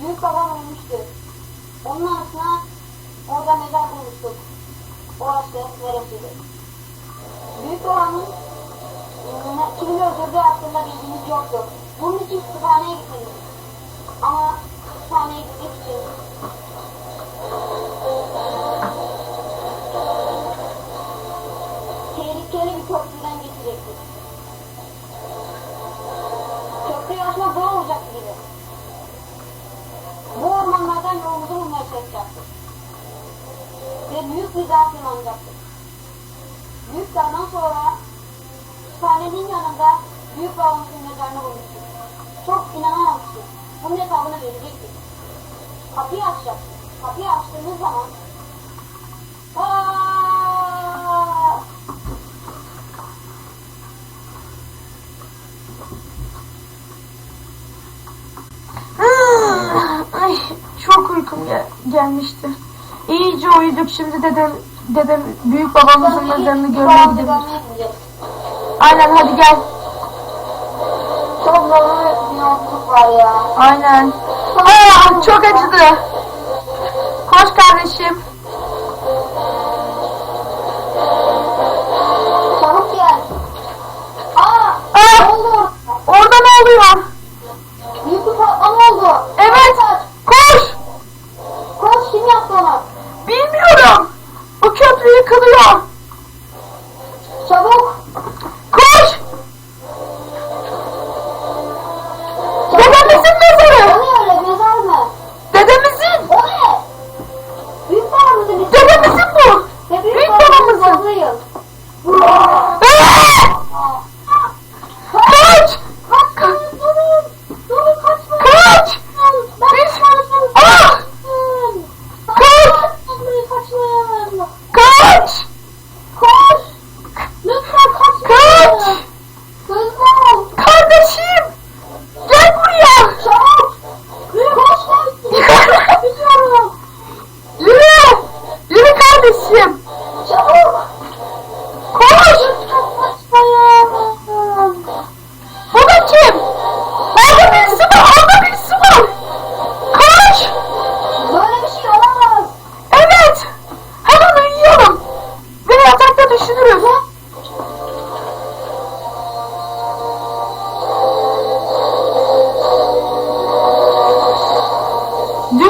Büyük babam ölmüştü. Onun anısına orada mezar bulmuştuk. Orası neresiydi? Büyük babamın ne- kimin öldürdüğü hakkında bilgimiz yoktu. Bunun için kütüphaneye gitmeliyiz. Ama kütüphaneye gitmek için tehlikeli bir köprüden geçecektik. Köprüyü aşmak zor olacak gibi. Ormanlardan yolumuzu bulmaya çalışacaktık. Ve büyük bir dağ tırmanacaktık. Büyük dağdan sonra kütüphanenin yanında büyük babamızın mezarını bulmuştuk. Çok inanamamıştık. Bunun hesabını verecektik. Kapıyı açacaktık. Kapıyı açtığımız zaman Aa! Ay, çok uykum gel- gelmişti. İyice uyuduk şimdi dedem dedem büyük babamızın mezarını görmeye gidiyoruz. gideceğiz. Aynen hadi gel. Çok zorlu bir yolculuk var ya. Aynen. Aa, çok acıdı. Koş kardeşim. Çabuk.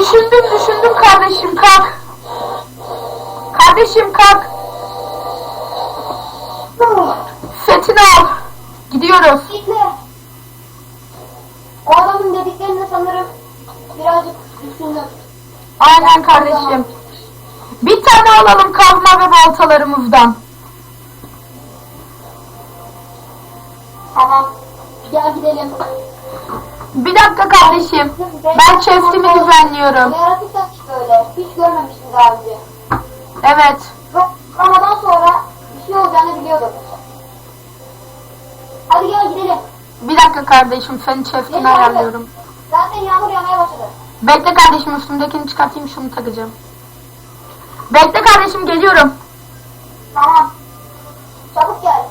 Düşündüm düşündüm kardeşim kalk. Kardeşim kalk. Setini al. Gidiyoruz. Bekle. O adamın dediklerini sanırım birazcık düşündüm. Aynen kardeşim. Bir tane alalım kazma ve baltalarımızdan. Tamam. Gel gidelim. Bir dakika kardeşim. Ben chestimi düzenliyorum. Yaratık da çıktı öyle. Hiç görmemiştim daha önce. Evet. Ramadan sonra bir şey olacağını biliyordum. Hadi gel gidelim. Bir dakika kardeşim senin chestini ayarlıyorum. Zaten yağmur yağmaya başladı. Bekle kardeşim üstümdekini çıkartayım şunu takacağım. Bekle kardeşim geliyorum. Tamam. Çabuk gel.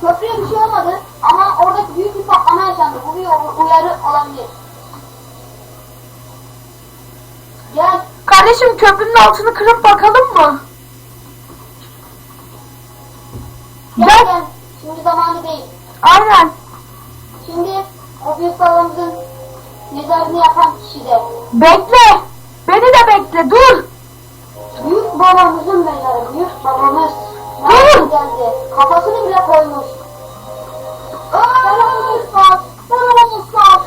Köprüye bir şey olmadı ama orada büyük bir patlama yaşandı. Bu bir uyarı olabilir. Gel. Kardeşim köprünün altını kırıp bakalım mı? Gel Gel. gel. Şimdi zamanı değil. Aynen. Şimdi o büyük babamızın mezarını yapan kişi de. Bekle. Beni de bekle dur. Büyük babamızın mezarı. Büyük babamız. Nereden geldi? Kafasını bile koymuş. Selam Üstad. Selam Üstad.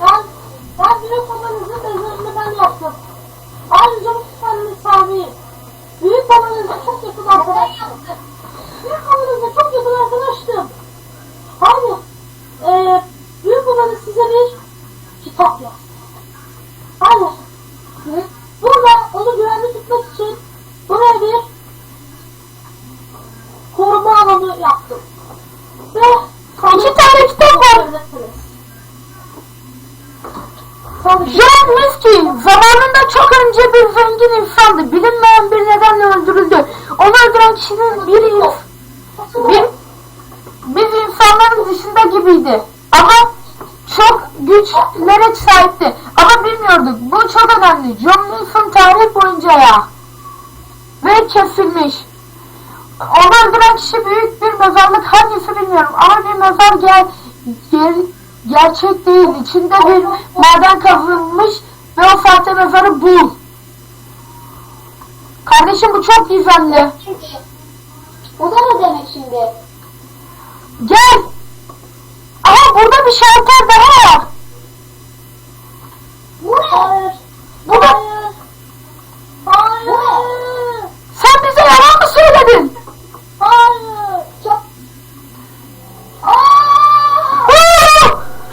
Ben, ben büyük babanızın mezarını ben yaptım. Ayrıca bu kütüphanenin sahibiyim. Büyük babanızla çok yakın arkadaştım. Büyük babanızla çok yakın arkadaştım. Hayır. Ee, büyük babanız size bir yazdı. Hayır. Burada onu güvenli tutmak için buraya bir koruma alanı yaptım. Ve İki tane kitap var. John Whiskey zamanında çok önce bir zengin insandı. Bilinmeyen bir nedenle öldürüldü. Onu öldüren kişinin bir, bir biz insanların dışında gibiydi. Ama güçlere sahipti. Ama bilmiyorduk. Bu çok önemli. John Wilson tarih boyunca ya. Ve kesilmiş. Onu öldüren kişi büyük bir mezarlık hangisi bilmiyorum. Ama bir mezar gel, ger, gerçek değil. İçinde bir maden kazılmış ve o sahte mezarı bul. Kardeşim bu çok gizemli. Bu da ne demek şimdi? Gel. Aha burada bir şalter daha var. Hayır. Bu da- Hayır. Hayır. Sen bize yalan mı söyledin? Hayır. Çok... Aa!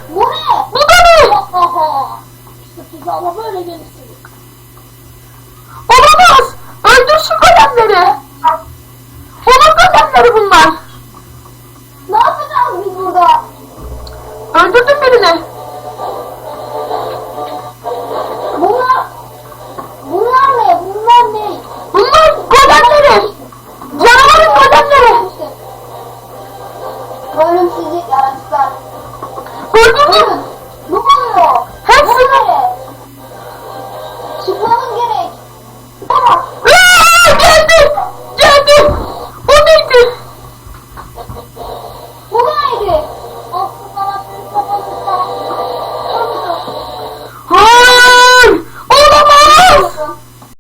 Bu ne? Bu da ne? İşte ama böyle gelirsiniz. Olamaz. Öldür şu kalemleri. Onun kalemleri bunlar. Koyun yiyecek yaratıklar. Gördün?